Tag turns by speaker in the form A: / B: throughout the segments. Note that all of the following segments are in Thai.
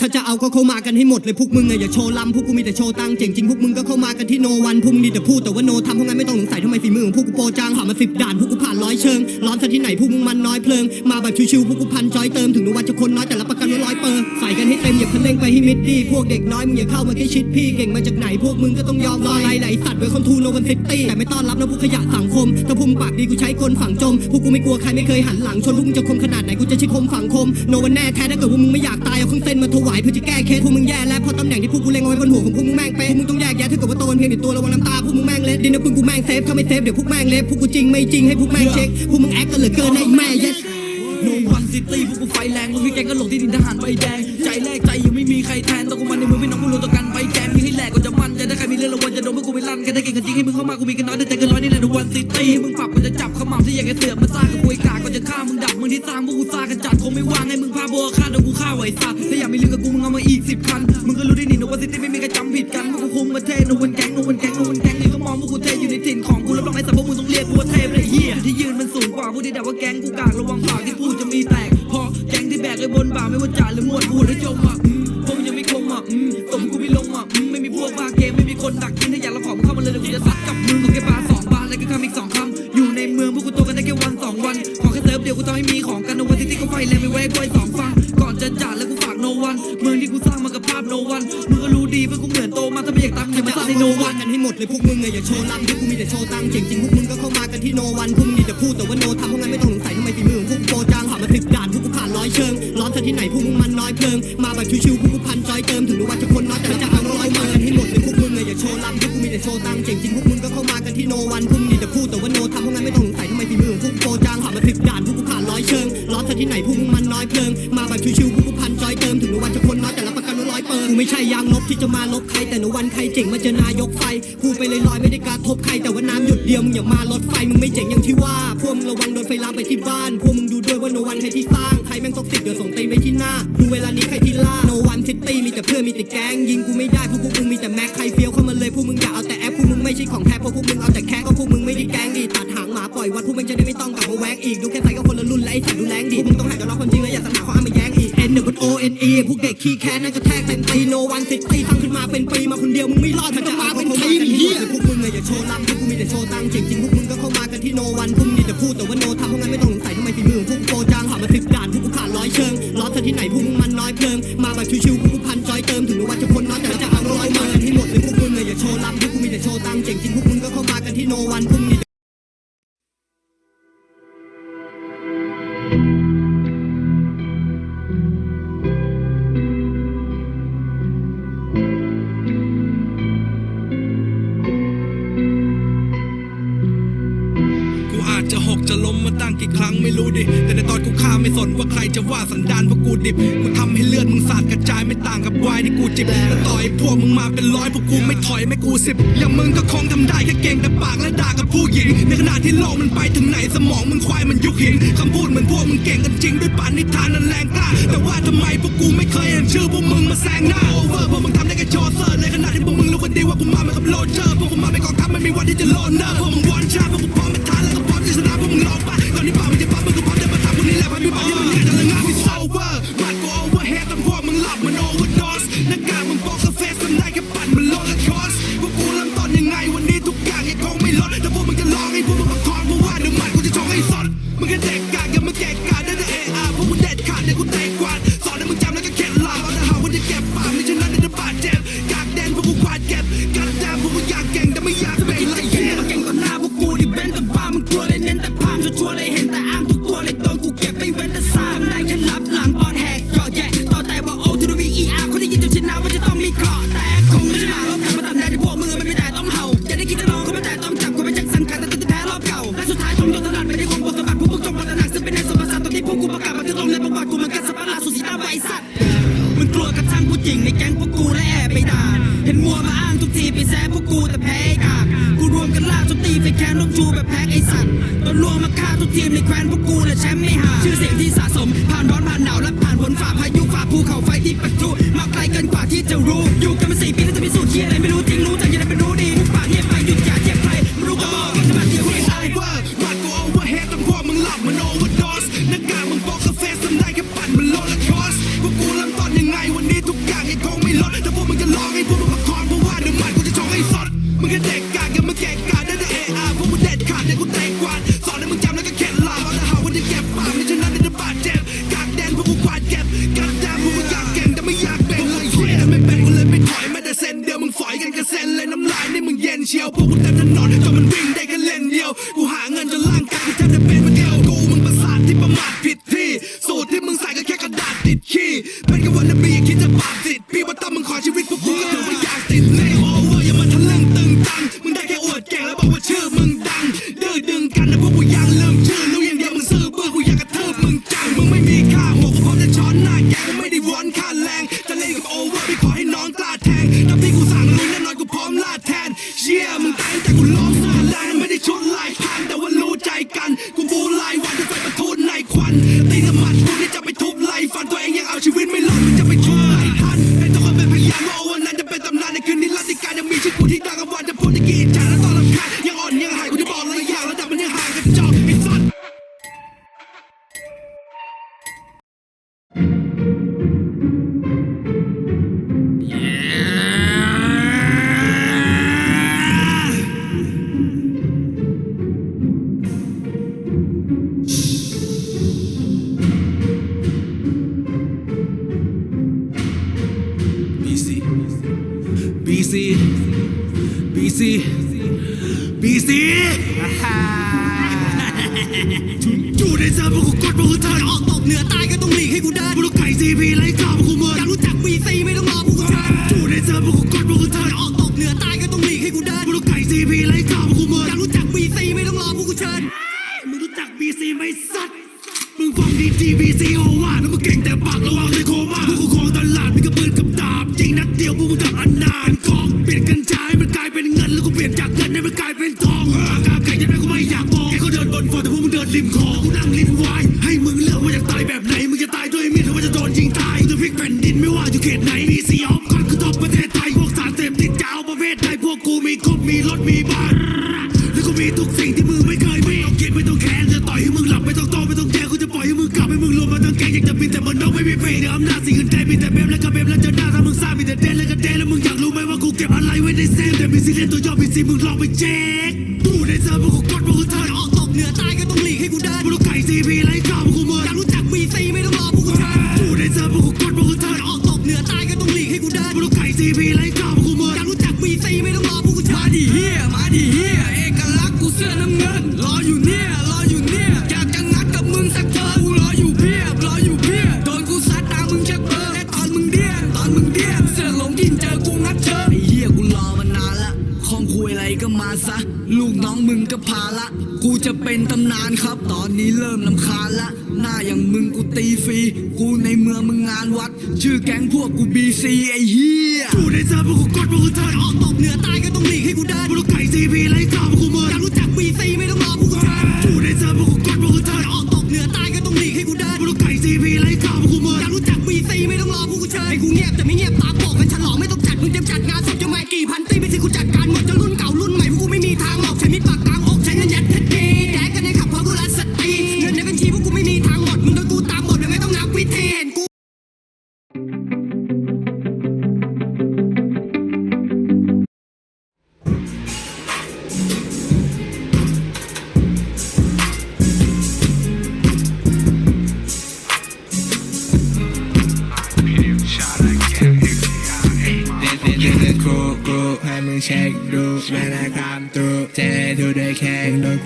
A: ถ้าจะเอาก็เข้ามากันให้หมดเลยพวกมึงอะอย่าโชว์ลำพวกกูมีแต่โชว์ตังค์เจ๋งจริงพวกมึงก็เข้ามากันที่โนวันพวกมึงดีแต่พูดแต่ว่าโนทำเพราะงั้นไม่ต้องสงสัยทำไมฝีมือของพวกกูโปรจางผ่ามาสิบด่านพวกกูผ่านร้อยเชิงร้อนซะที่ไหนพวกมึงมันน้อยเพลิงมาแบบชิวๆพวกกูพันจอยเติมถึงโนวันจะคนน้อยแต่ละประกันว่าร้อยเปอร์ใส่กันให้เต็มอย่าเพิ่งเล่งไปให้มิดดีพวกเด็กน้อยมึงอย่าเข้ามาแค่ชิดพี่เก่งมาจากไหนพวกมึงก็ต้องยอมรออะไรไหลสัตว์ไว้คอนทูโนวันซิตี้แต่ไม่ต้อนรับนะพวกขยะสังคมถ้าพุ่มปากดีกูใช้คนฝังจมพวกกูไม่กลัวใครไม่เคยหันหลังชนพวกมึงจะคมขนาดไหนกูจะใช้คมฝังคมโนวันแน่แท้ถ้าเกิดว่ามึงไม่อยากตายเอาเครื่องเส้นมาถวายเพื่อจะแก้เคสพวกมึงแย่แล้วเพราะตำแหน่งที่พวกกูเล็งเอาไว้บนหัวของพวกมึงแม่งเป๊ะพวกมึงต้องแยกแยะถ้าเกิดว่าโตนเพียงแต่ตัวระวังน้ำตาพวกมึงแม่งเละดินน้ำพึ่งกูแม่งเซฟถ้าไม่เซฟเดี๋ยวพวกแม่งเละพวกกูจริงไม่จริงให้พวกแม่งเช็คพวกมึงแอคกันเหลือเกินไอ้แม่เย็ด
B: โนวันซิตี้พวกกูไฟแรงลูกพี่แกงก็หลงที่ดินทหารใบแดงใจแรกใจยังไม่มีใครแทนต้องกูมันในมือพี่น้องกูรวมตัวกันไปแกมยิงให้แหลกก็จะมันจะได้ใครมีเรื่องรางวัลจะโดนพวกกูไปลั่นกันได้เก่งกันจริงให้มึงเข้ามากูมีกันน้อยได้แต่เกันร้อยนี่แหละโนวันซิตี้มึงปรับกูจะจับขมำที่อยากจะเสือกมาสร้างกับกูไอ้กาก จะฆ่ามึงดับมึงที่สร้างพวกกูซากันจัดคงไม่ว่างให้มึงพาบัวฆ่าโดนกูฆ่าไหวสัตว์ถ้าอยากมีเรื่องกับกูมึงเอามาอีกสิบคันมึงก็รู้ได้นี่โนวันซิตี้ไม่มีใครจำผิดกันพวกกูคุมประเทศโนวันแก๊งโนวันแก๊ง วันที่ที่กูไฟแรงไม่แวกไว้สองฟังก่อนจะจ่าแล้วกูฝากโนวันเมืองที่กูสร้างมากับภาพโนวันมึงก็รู้ดีเพื่อกูเหมือนโตมาถ้าไม่อยากตามมึงอย่ามา
A: จะ
B: สร้าง
A: เอา
B: ในโน
A: โน
B: วั
A: วันนกันให้หมดเลยพวกมึงอะอย่าโชว์ลำพวกกูมีแต่โชว์ตังค์เจ๋งจริงพวกมึงก็เข้ามากันที่โนวันพวกมึงดีแต่พูดแต่ว่าโนทำเพราะงั้นไม่ต้องสงสัยทำไมฝีมือของพวกกูโปรจางผ่านมาสิบด่านพวกกูผ่านร้อยเชิงร้อนซะที่ไหนพวกมึงมันน้อยเพลิงมาแบบชิวๆพวกกูพันจอยเติมถึงโนวันจะคนน้อยแต่จะเอาร้อยมากันให้หมดเลยพวกมึงอะอย่าโชว์ลำพวกกูมีแต่โชว์ตังค์เจ๋งจริง เชิงร้อนซะที่ไหนพวกมึงมันน้อยเพลิง มาแบบชิวๆพวกกูพันจอยเติมถึงโนวันจะคนน้อยแต่รับประกันว่าร้อยเปอร์กูไม่ใช่ยางลบที่จะมาลบใครแต่โนวันใครเจ๋งมาเจอนายกไฟพูดไปเลยลอยไม่ได้การทบใครแต่ว่าน้ำหยดเดียวมึงอย่ามารถไฟมึงไม่เจ๋งอย่างที่ว่าพวกมึงระวังโดนไฟลามไปที่บ้านพวกมึงดูด้วยว่าโนวันใครที่สร้างใครแม่งตกติดเดี๋ยวส่งตีนไปที่หน้าดูเวลานี้ใครที่ล่าโนวันซิตี้มีแต่เพื่อนมีแต่แก๊งยิงกูไม่ได้พวกกมึงมีแต่แม็กใครเฟี้ยวเข้ามาเลยพวกมึงอย่าเอาแต่แอปพวกมึงไม่ใช่ของแท้พวกมึงเอาแต่แค่ก็พวกมึงไม่ได้แก๊งดีตัดหางหมาปล่อยวัดพวกมึงจะได้ไม่ต้องกลับมาแวกอีกดูแค่ใส่ ไอ้สัตว์ดูแรงดีพวกมึงต้องหัดยอมรับความจริงและอย่าสังหาข้ออ้างมาแย้งอีก N W O N E พวกเด็กขี้แค้นนั่นก็แทกเต็มตีโนวันซิตี้ตั้งขึ้นมาเป็นปีมาคนเดียวมึงไม่รอดมันจะมาเป็นทีมเฮียพวกมึงเลยอย่าโชว์ลำพวกกูมีแต่โชว์ตังจริงจริงพวกมึงก็เข้ามากันที่โนวันพวกมึงดีแต่พูดแต่ว่าโนทำเพราะงั้นไม่ต้องสงสัยทำไมฝีมือของพวกโกจังผ่านมาสิบด่านพวกกูขาดร้อยเชิงล้อเธอที่ไหนพวกมึงมันน้อยเพลิงมาแบบชิวๆ มาเป็
C: นร้อยพวกกูไม่ถอยไม่กูสิบอย่างมึงก็คงทำได้แค่เก่งแต่ปากและด่ากับผู้หญิง ในขณะที่โลกมันไปถึงไหนสมองมึงควายมันยุคหินคำพูดเหมือนพวกมึงเก่งกันจริงด้วยปานิทานนั้นแรงกล้า แต่ว่าทำไมพวกกูไม่เคยเห็นชื่อพวกมึงมาแซงหน้าโอเวอร์พวกมึงทำได้แค่โชว์เซอร์ในขณะที่พวกมึงรู้กันดีว่ากูมาเหมือนกับโรเจอร์พวกกูมาเป็นกองทัพไม่มีวันที่จะโลนเนอร์พวกมึงวอนชาพวกกูพร้อมเป็นทานแล้วก็พร้อมที่ชนะพวกมึงลองปะตอนนี้ป่ามันจะปั๊บมึงก็พร้อมจะมาทำพวกนี้แหละพันมีบอกที่มึง มึงก็เด็กกากอย่ามาแกะกาได้แต่เออา
D: BC BC BC
E: อยู่ในเซิร์ฟพวกกูกดพวกกูเทิร์นออกตกเหนือใต้ก็ต้องหลีกให้กูเดินพวกไก่ซีพีไล่ข่าวพวกกูเมินอยากรู้จักบีซีไม่ต้องรอพวกกูเชิญอยู่ในเซิร์ฟพวกกูกดพวกกูเทิร์นออกตกเหนือใต้ก็ต้องหลีกให้กูเดินพวกไก่ซีพีไล่ข่าวพวกกูเมินอยากรู้จักบีซีไม่ต้องรอพวกกูเชิญมึงรู้จักบีซีไหมสัตว์มึงฟังดีทีบีซีโอว่าแล้วมึงเก่งแต่ปากระวังเลยโคม่าพวกกูของตลาดมีกระปืนกับ ดาบยิงนัดเดียวพวกมึงดับอันนานของเปลี่ยนกันใช้มันกลายเป็นเงินแล้วกูเปลี่ยนจากเงินให้มันกลายเป็นทองปากกาไก่ยังไงกูไม่อยากมองแค่เขาเดินบนฟอร์แต่พวกมึงเดินริมคลองกูนั่งลิ้นวายให้มึงเลือกว่าอยากตายแบบไหนมึงจะตายด้วยมีดหรือว่าจะโดนยิงตายจะพลิกแผ่นดินไม่ว่าอยู่เขตไหนมีสีออฟก่อนคือทบประเทศไทยพวกสารเสพติดจะเอาประเภทใดพวกกูมีครบมีรถมีบ้านแล้วก็มีทุกสิ่งที่มึงไม่เคยมีไม่ต้องคิดไม่ต้องแค้นจะต่อยให้มึงหลับไม่ต้องโต อยากจะบินแต่มันนกไม่มีปีเดี๋ยวอำนาจสิ่งอื่นแทนมีแต่เบมแล้วก็เบมแล้วจะหน้าถ้ามึงสร้างมีแต่เดนแล้วก็เดนแล้วมึงอยากรู้ไหมว่ากูเก็บอะไรไว้ในเซฟแต่มีซีเรียสตัวย่อมีซีมึงลองไปเช็คดูในเซิร์ฟพวกกูกดพวกกูเทิร์นออกตกเหนือใต้ก็ต้องหลีกให้กูเดินพวกไก่ซีพีไล่ข่าวพวกกูเมินอยากรู้จักบีซีไม่ต้องรอพวกกูเชิญดูในเซิร์ฟพวกกูกดพวกกูเทิร์นออกตกเหนือใต้ก็ต้องหลีกให้กูเดินพวกไก่ซีพีไล่ข่าวพวกกูเมินอยากรู้จักบีซีไม่ต้องรอพวกกูเชิ
D: มาดิเฮียมาดิเฮียเอกลักษณ์กูเสื้อน้ำเงินรออยู่เนี่ยรออยู่เนี่ยอยากจะงัดกับมึงสักเจอกูรอ ซะ ลูกน้องมึงก็พาละ กูจะเป็นตำนานครับ ตอนนี้เริ่มลำคาญละ หน้าอย่างมึงกูตีฟรี กูในเมืองมึงงานวัด ชื่อแก๊งพวกกูบีซีไอ้เฮีย
E: ดูในเจอพวกกูกดพวกกูเทินออกตกเนื้อ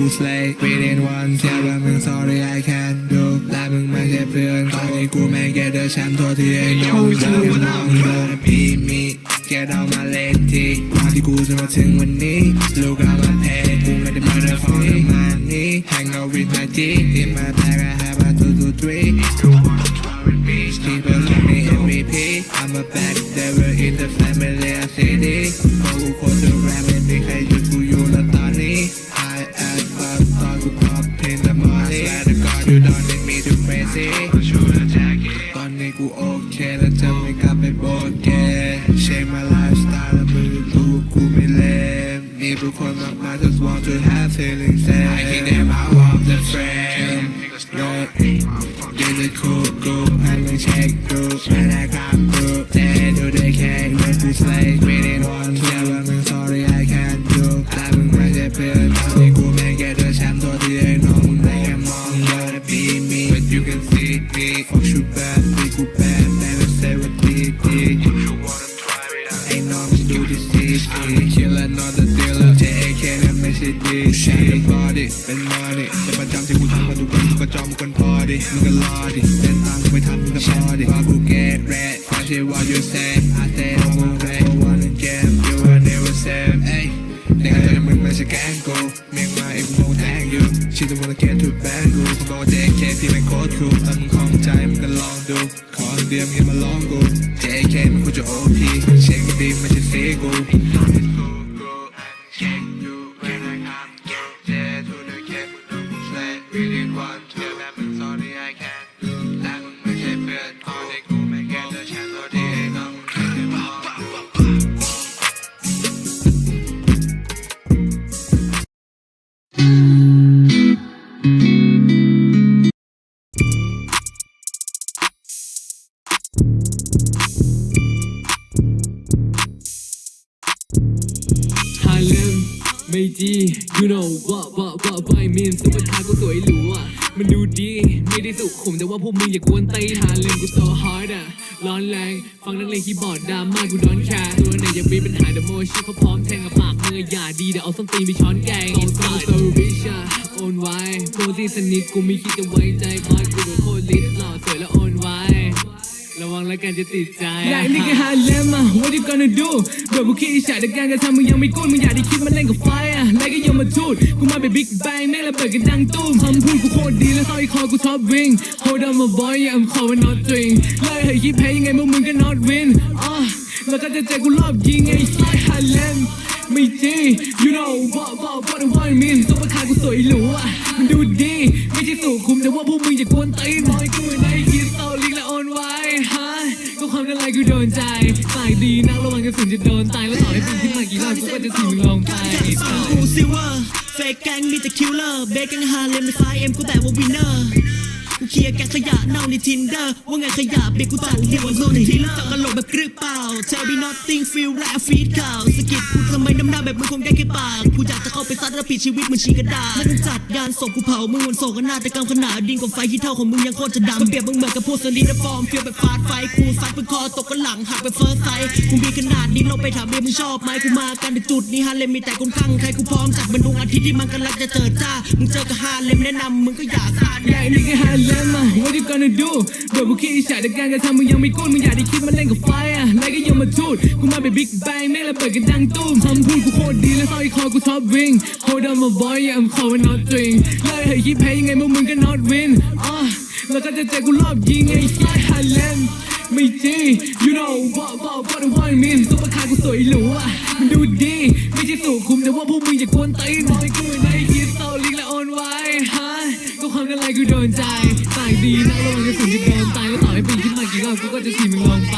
E: กูสเลย์
F: within one เทียบว่ามึง sorry I can do และมึงไม่ใช่เพื่อนตอนนี้กูแม่งแกเดอแชมป์ตัวที่ไอ้น้องเจอกับน้องโดนพี่มีแกเดามาเล่นทีกว่าที่กูจะมาถึงวันนี้ลูกเอามาเพย์กูไม่ได้มาเดินฟองมานี้ hang out with my G in my bag I have a two two three People call me MVP I'm a back devil in the family of city พอกูโคตรแรมไม่มีใคร กูโอเคแล้วจะไม่กลับไปโบเกเช็ค my lifestyle แล้วมึงรู้ว่ากูไม่เล่นมีผู้คนมากมาย just want to have feelings เนี่ยไม่ใช่ D กูแชร์เป็น body เป็น money แต่ประจำที่กูทำมาทุกวันกูก็จอมมึงกันพอดิมึงก็รอดิเล่นตังค์ไม่ทันมึงก็พอดิว่ากูเก shit what you say I say I'm gonna play one game you will never save เอ้ยในขณะที่มึงไม่ใช่แกงกูเมียงมาไอ้กูงงแทงอยู่ She don't wanna get to bang กูเขาบอกว่า JK พี่ไม่โคตรครูถ้ามึงคล่องใจมึงก็ลองดูขอเดียวมึงอย่ามาลองกู JK มันควรจะ OP เช็คดีไม่ใช่ซีกู ไม่
G: ดี you know what what what what I mean ซุปเปอร์คาร์ก็สวยหรูอะมันดูดี ไม่ได้สุขุมแต่ว่าพวกมึงอย่ากวนตีนฮาเลมกู so hard อะร้อนแรง ฟังนักเลงคีย์บอร์ดดราม่ากูดอนแคร์ตัวไหนยังมีปัญหาเดโมชิเขาพร้อมแทงกับปากมืออย่าดีเดี๋ยวเอาส้นตีนไปช้อนแกง It's all so rich อะโอนไว้โปรที่สนิทกูไม่คิดจะไว้ใจคอยกูเป็นโคต แล้วกันจะติดใจอยากนี่ก็ฮาเลมอะ what you gonna do แบบพวกขี้อิจฉาแต่การกระทำมึงยังไม่กุ้นมึงอยากได้คิดมาเล่นกับไฟอะแล้วก็ยังมาทูดกูมาเป็นบิ๊กแบงแม่งระเบิดกันดังตุ้มคำพูดกูโคตรดีแล้วสร้อยคอกูชอบวิ่ง hold on my boy yeah I'm calling not drink เลยเฮ้ยคิดแพ้ยังไงพวกมึงก็ not win อะแล้วก็จะเจอกูรอบยิงไอ้ไฟฮาเลมไม่จริง you know what what what what I mean ซุปเปอร์คาร์กูสวยหรูอะมันดูดี ไม่ใช่สุขุมแต่ว่าพวกมึงอย่ากวนตีนบอยกูในคิดโตลิกและโอนไว้ฮะ ก็ความกันไรกูโดนใจปากดีนักระวังกระสุนจะโดนตายแล้วต่อให้เป็นขึ้นมากี่รอบกูก็จะถีบมึงลงไป
A: สองกูซิลเวอร์เฟกแกงมีแต่คิลเลอร์เบกแกงฮาเลมในไฟเอ็มกูแต่ว่าวินเนอร์กู เคลียร์แกขยะเน่าในทินเดอร์ว่าไงขยะเบกกูตัดหัวโซนทีเลอร์จับกระโหลกแบบกรึกเปล่า Tell me nothing feel like feed ข่าวสกิดกูทำไมน้ำหน้าแบบมึงคงได้แค่ปากกูอยากจะเข้าไปซัดแล้วปิดชีวิตมึงชีกระดาษม่ต้องจัดงานศพกูเผามึงวนโศกนาฏกรรมขนาดดินกว่าไฟที่เท่าของมึงยังโคตรจะดำเปรียบมึงเหมือนกับพวกสลิดฟอร์มเฟียแบบฟาดไฟกูซัดเป็นคอตกกันหลังหักไปเฟิร์สไซกูมีขนาดนี้ลงไปถามเมียมึงชอบไหมกูมากันในจุดนี้ฮาเลมมีแต่คนข้างใครกูพร้อมจัดบรรดวงอาทิตย์ที่มันกำลังจะเจิดจ้ามึงเจอกับฮาเลมแนะนำมึงก็อย่าซ่า
G: ใหญ่นี่ก็ฮาเลมอะ what you gonna do แบบพวกขี้อิจฉาแต่การกระทำมึงยังไม่กุ้นมึงอยากได้คิดมาเล่นกับไฟอะแล้วก็ยังมาทูดกูมาเป็นบิ๊กแบงแม่งระเบิดกันดังตุ้มคำพูดกูโคตรดีแล้วสร้อยคอกูชอบวิ่ง hold on my boy yeah I'm calling not drink เลยเฮ้ยคิดแพ้ยังไงพวกมึงก็ not win อะแล้วก็จะเจอกูรอบยิงไอ้ไฟฮาเลมไม่จริง you know what what what what I mean ซุปเปอร์คาร์กูสวยหรูอะมันดูดี ไม่ใช่สุขุมแต่ว่าพวกมึงอย่ากวนตีนบอยกูในคิดโกูก็จะถีบมึงลงไป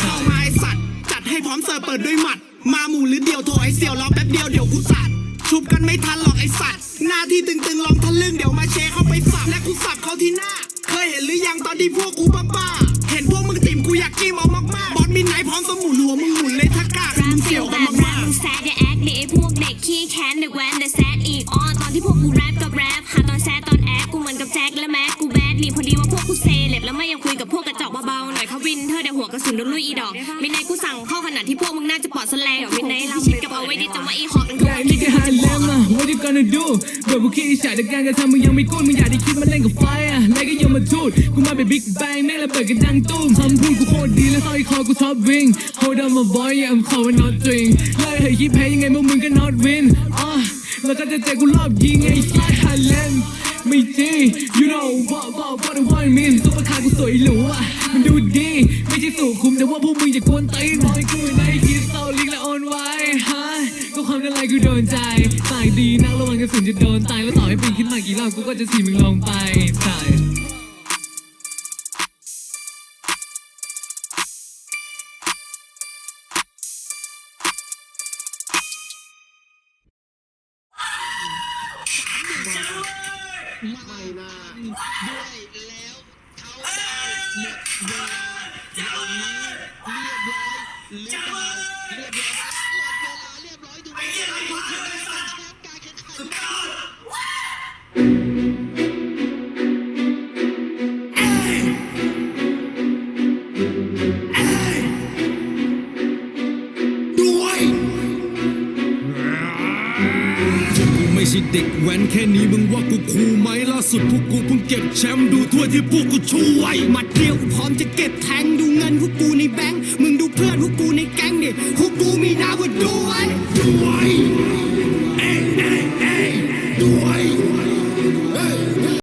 A: เข้ามาไอสัตว์จัดให้พร้อมเสิร์ฟเปิดด้วยหมัด มาหมู่หรือเดียวโทรไอเสี่ยวรอแป๊บเดียวเดี๋ยวกูสัตว์ชุบกันไม่ทันหรอกไอสัตว์หน้าที่ตึงๆลองทะลึ่งเดี๋ยวมาเชเข้าไปสับและกูสับเขาที่หน้า เคยเห็นหรือยังตอนที่พวกกูบ้าๆเห็นพวกมึงติ่มกูอยากจิ้มเอามากๆบอสมินไหนพร้อมสมุนหัวมึงหมุนเลยถ้ากา
H: แร
A: มึง
H: เสี่ย
A: ว
H: แบ
A: กัน
H: บรป
A: มาก
H: มึงแซดอย่าแอคดิไอพวกเด็กขี้แค้นเด็กแว้นแต่แซดอีกอ๋อตอนที่พวกกูแรปกับแรปหาตอนแซดตอนแอคกูเหมือนกับแจ็คและแม็กกูแบดนี่พอดีว่าพวกกูเซเล็บแล้วไม่อยากคุยกับพวก ระสุนโดนลุยอีดอกมินไนกูสั่งเข้าขนาดที่พวกมึงน่าจะปลอดแสลงมินไนเราชิดกับเอาไว้ดิจังว่าอีหอกนั่น
G: ใหญ่นี่ก็ฮาเลมอะ what you gonna do แบบพวกขี้อิจฉาแต่การกระทำมึงยังไม่กุ้นมึงอยากได้คิดมาเล่นกับไฟอะแล้วก็ยังมาทูดกูมาเป็นบิ๊กแบงแม่งระเบิดกันดังตุ้มคำพูดกูโคตรดีแล้วสร้อยคอกูชอบวิ่ง hold on my boy yeah I'm calling not drink เลยเฮ้ยคิดแพ้ยังไงพวกมึงก็ not win อะ แล้วก็จะเจอกูรอบยิงไอ้ชายฮาเลมไม่จริง you know what what what what I mean ซุปเปอร์คาร์กูสวยหรูอะมันดูดี ไม่ใช่สุขุมแต่ว่าพวกมึงอยากวนตีนบอยกูในคิดโตลิงและออนไว้ฮะก็ความกันไรกูโดนใจตายดีนักระวังกระสุนจะโดนตายแล้วต่อให้ปีนขึ้นมากี่รอบกูก็จะสีมึงลงไปตาย
C: พวกกูไม่
E: ใช่ เด็กแว้นแค่นี้มึงว่ากูคูลไหมล่าสุดพวกกูเพิ่งเก็บแชมป์ดูถ้วยที่พวกกูช่วย
A: หมัดเดียวพร้อมจะเก็บแทงดูเงินพวกกูในแบงค์มึงดูเพื่อนพวกกูในแก๊งดิพวกกูมีนาว่าด้วย
E: ด้วย